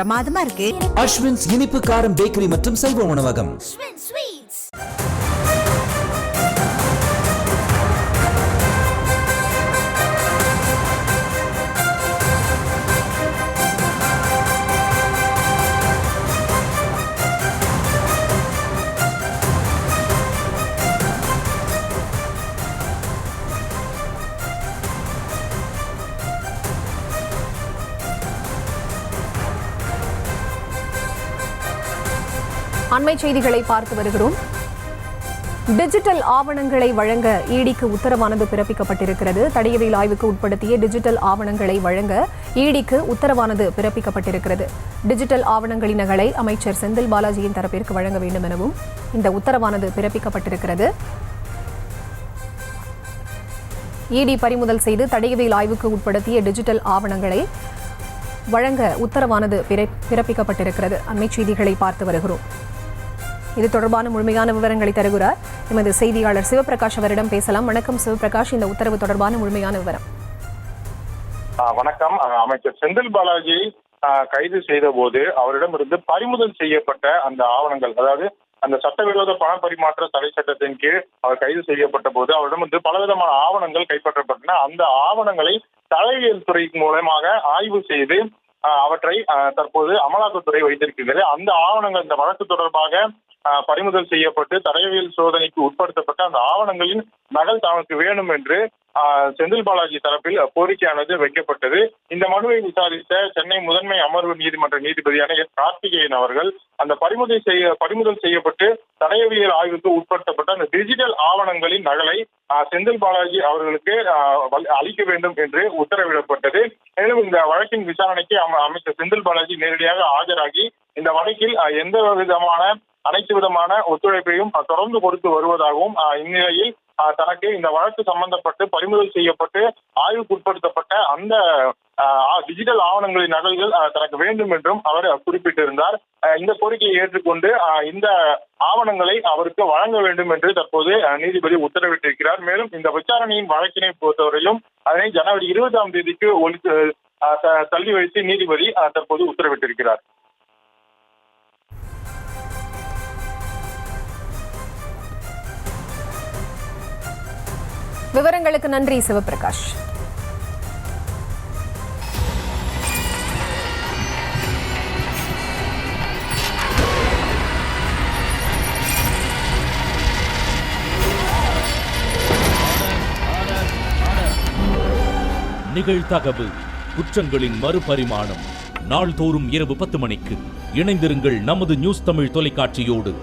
பிரமாதமா இருக்கு. அஸ்வின்ஸ் இனிப்பு காரம் பேக்கரி மற்றும் சைவ உணவகம். அண்மை செய்திகளை பார்த்து வருகிறோம். டிஜிட்டல் ஆவணங்களை வழங்க ஈடிக்கு உத்தரவானது பிறப்பிக்கப்பட்டிருக்கிறது. தடையவியல் ஆய்வுக்கு உட்படுத்திய டிஜிட்டல் ஆவணங்களை வழங்க ஈடிக்கு உத்தரவானது பிறப்பிக்கப்பட்டிருக்கிறது. டிஜிட்டல் ஆவணங்களின் நகலை அமைச்சர் செந்தில் பாலாஜியின் தரப்பிற்கு வழங்க வேண்டும் எனவும் இந்த உத்தரவானது பிறப்பிக்கப்பட்டிருக்கிறது. இடி பறிமுதல் செய்து தடையவியல் ஆய்வுக்கு உட்படுத்திய டிஜிட்டல் ஆவணங்களை வழங்க உத்தரவானது பிற- பிறப்பிக்கப்பட்டிருக்கிறது. அண்மை செய்திகளை பார்த்து வருகிறோம். இது தொடர்பான முழுமையான விவரங்களை தருகிறார். எமது செய்தியாளர் சிவபிரகாஷ் அவரிடம் பேசலாம். வணக்கம் சிவபிரகாஷ். இந்த உத்தரவு தொடர்பான முழுமையான விவரம். ஆ, வணக்கம். அமைச்சர் செந்தில் பாலாஜி கைது செய்த போது அவரிடமிருந்து பறிமுதல் செய்யப்பட்ட அந்த ஆவணங்கள் அதாவது அந்த சட்டவிரோத பண பரிமாற்ற தடை சட்டத்தின் கீழ் அவர் கைது செய்யப்பட்ட போது அவரிடமிருந்து பலவிதமான ஆவணங்கள் கைப்பற்றப்பட்டன. அந்த ஆவணங்களை தலைவியல் துறை மூலமாக ஆய்வு செய்து அவற்றை தற்போது அமலாக்கத்துறை வைத்திருக்கிறது. அந்த ஆவணங்கள் இந்த வழக்கு தொடர்பாக பறிமுதல் செய்யப்பட்டு தடயவியல் சோதனைக்கு உட்படுத்தப்பட்ட அந்த ஆவணங்களின் நகல் தமக்கு வேணும் என்று செந்தில் பாலாஜி தரப்பில் கோரிக்கையானது வைக்கப்பட்டது. இந்த மனுவை விசாரித்த சென்னை முதன்மை அமர்வு நீதிமன்ற நீதிபதியான எஸ் கார்த்திகேயன் அவர்கள் அந்த பறிமுதல் செய்ய பறிமுதல் செய்யப்பட்டு தடயவியல் ஆய்வுக்கு உட்படுத்தப்பட்ட அந்த டிஜிட்டல் ஆவணங்களின் நகலை செந்தில் பாலாஜி அவர்களுக்கு அளிக்க வேண்டும் என்று உத்தரவிடப்பட்டது. மேலும் இந்த வழக்கின் விசாரணைக்கு அமைச்சர் செந்தில் பாலாஜி நேரடியாக ஆஜராகி இந்த வழக்கில் எந்த விதமான அனைத்து விதமான ஒத்துழைப்பையும் தொடர்ந்து கொடுத்து வருவதாகவும் இந்நிலையில் தனக்கு இந்த வழக்கு சம்பந்தப்பட்டு பறிமுதல் செய்யப்பட்டு ஆய்வுக்குட்படுத்தப்பட்ட அந்த டிஜிட்டல் ஆவணங்களின் நகல்கள் தனக்கு வேண்டும் என்றும் அவர் குறிப்பிட்டிருந்தார். இந்த கோரிக்கையை ஏற்றுக்கொண்டு இந்த ஆவணங்களை அவருக்கு வழங்க வேண்டும் என்று தற்போது நீதிபதி உத்தரவிட்டிருக்கிறார். மேலும் இந்த விசாரணையின் வழக்கினை பொறுத்தவரையிலும் அதனை ஜனவரி இருபதாம் தேதிக்கு ஒழித்து தள்ளி வைத்து நீதிபதி தற்போது உத்தரவிட்டிருக்கிறார். விவரங்களுக்கு நன்றி சிவபிரகாஷ். நிகழ்தகவு குற்றங்களின் மறுபரிமாணம். நாள்தோறும் இரவு பத்து மணிக்கு இணைந்திருங்கள் நமது நியூஸ் தமிழ் தொலைக்காட்சியோடு.